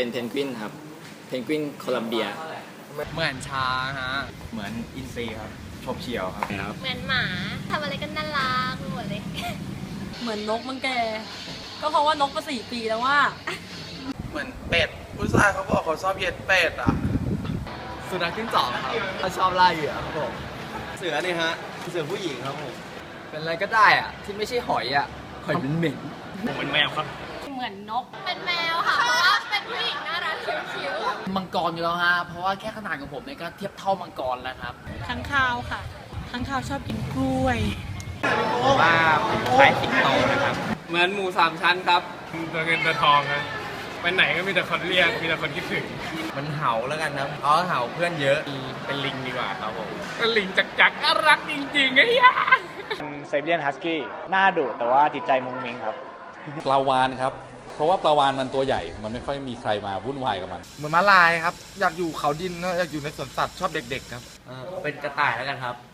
เป็นเพนกวินครับ เพนกวินโคลัมเบีย เหมือนช้างฮะ เหมือนอินซีครับชบเฉียวครับครับ เหมือนหมาทำอะไรกันน่ารักไปหมดเลย เหมือนนกมังแก ก็เพราะว่านกมาสี่ปีแล้วว่า เหมือนเป็ดผู้ชายเขาบอกเขาชอบเย็ดเป็ดอะ สุนัขจิ้งจอกครับเขาชอบล่าเหยื่อครับผม เสือนี่ฮะ เสือผู้หญิงครับผม เป็นอะไรก็ได้อะที่ไม่ใช่หอยอะหอยเหม็นเหมือนนก เป็นแมวค่ะเพราะว่าเป็น ผู้หญิงน่ารักคิ้วมังกรอยู่แล้วฮะ เพราะว่าแค่ขนาดของผมเนี่ยก็เทียบเท่ามังกรแล้วครับ ข้างข้าวค่ะข้างข้าวชอบกินกล้วยว่าคล้ายสิงโตนะครับ เหมือนหมูสามชั้นครับตัวเงินตัวทองนะไปไหนก็มีแต่คนเรียก มีแต่คนคิดถึง มันเห่าแล้วกันครับอ๋อเห่าเพื่อนเยอะ เป็นลิงดีกว่าครับผมก็ลิงจักจักๆน่ารักจริงๆไอ้ยาไซเบียนฮัสกี้หน้าดุแต่ว่าจิตใจมุงมิงครับปลาวานครับเพ ราะว่าปลาวานมันตัวใหญ่ มันไม่ค่อยมีใครมาวุ่นวายกับมัน เหมือนม้าลายครับ อยากอยู่เขาดินนะอยากอยู่ในสวนสัตว์ชอบเด็กๆครับเป็นกระต่ายแล้วกันครับ